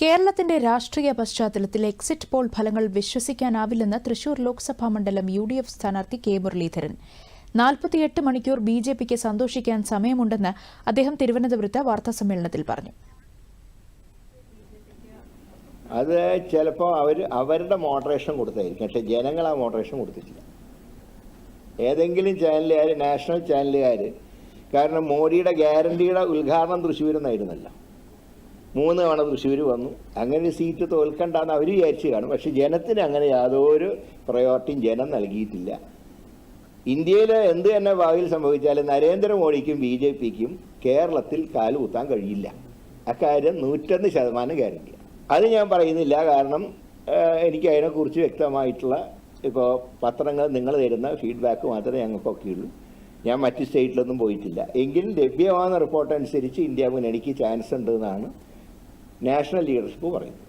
കേരളത്തിന്റെ രാഷ്ട്രീയ പശ്ചാത്തലത്തിൽ എക്സിറ്റ് പോൾ ഫലങ്ങൾ വിശ്വസിക്കാനാവില്ലെന്ന് തൃശൂർ ലോക്സഭാ മണ്ഡലം യു ഡി എഫ് സ്ഥാനാർത്ഥി കെ മുരളീധരൻ. നാൽപ്പത്തിയെട്ട് മണിക്കൂർ ബി ജെ പിക്ക് സന്തോഷിക്കാൻ സമയമുണ്ടെന്ന് അദ്ദേഹം തിരുവനന്തപുരത്ത് വാർത്താസമ്മേളനത്തിൽ പറഞ്ഞു. അത് ചിലപ്പോൾ അവർ അവരുടെ മോഡറേഷൻ കൊടുത്തായിരിക്കും. പക്ഷെ ജനങ്ങൾ ആ മോഡറേഷൻ കൊടുത്തിട്ടില്ല. ഏതെങ്കിലും ചാനലുകാർ നാഷണൽ ചാനലുകാർ കാരണം മോഡിയുടെ ഗ്യാരണ്ടിയുടെ ഉദ്ഘാടനം തൃശ്ശൂരിൽ നിന്നായിരുന്നല്ലോ. മൂന്ന് തവണ തൃശ്ശൂർ വന്നു. അങ്ങനെ സീറ്റ് തോൽക്കണ്ടെന്ന് അവർ വിചാരിച്ചു കാണും. പക്ഷെ ജനത്തിന് അങ്ങനെ യാതൊരു പ്രയോറിറ്റിയും ജനം നൽകിയിട്ടില്ല. ഇന്ത്യയിൽ എന്ത് തന്നെ ഭാവിയിൽ സംഭവിച്ചാലും നരേന്ദ്രമോദിക്കും ബി ജെ പിക്കും കേരളത്തിൽ കാലുകുത്താൻ കഴിയില്ല. അക്കാര്യം നൂറ്റൊന്ന് ശതമാനം ഗ്യാരണ്ടിയാണ് അത് ഞാൻ പറയുന്നില്ല. കാരണം എനിക്ക് അതിനെക്കുറിച്ച് വ്യക്തമായിട്ടുള്ള ഇപ്പോൾ പത്രങ്ങൾ നിങ്ങൾ തരുന്ന ഫീഡ്ബാക്ക് മാത്രമേ ഞങ്ങൾക്കൊക്കെ ഉള്ളൂ. ഞാൻ മറ്റ് സ്റ്റേറ്റിലൊന്നും പോയിട്ടില്ല. എങ്കിലും ലഭ്യമാകുന്ന റിപ്പോർട്ട് അനുസരിച്ച് ഇന്ത്യ മുന്നണിക്ക് ചാൻസ് ഉണ്ട് എന്നാണ് നാഷണൽ ലീഡർഷിപ്പ് പറയുന്നത്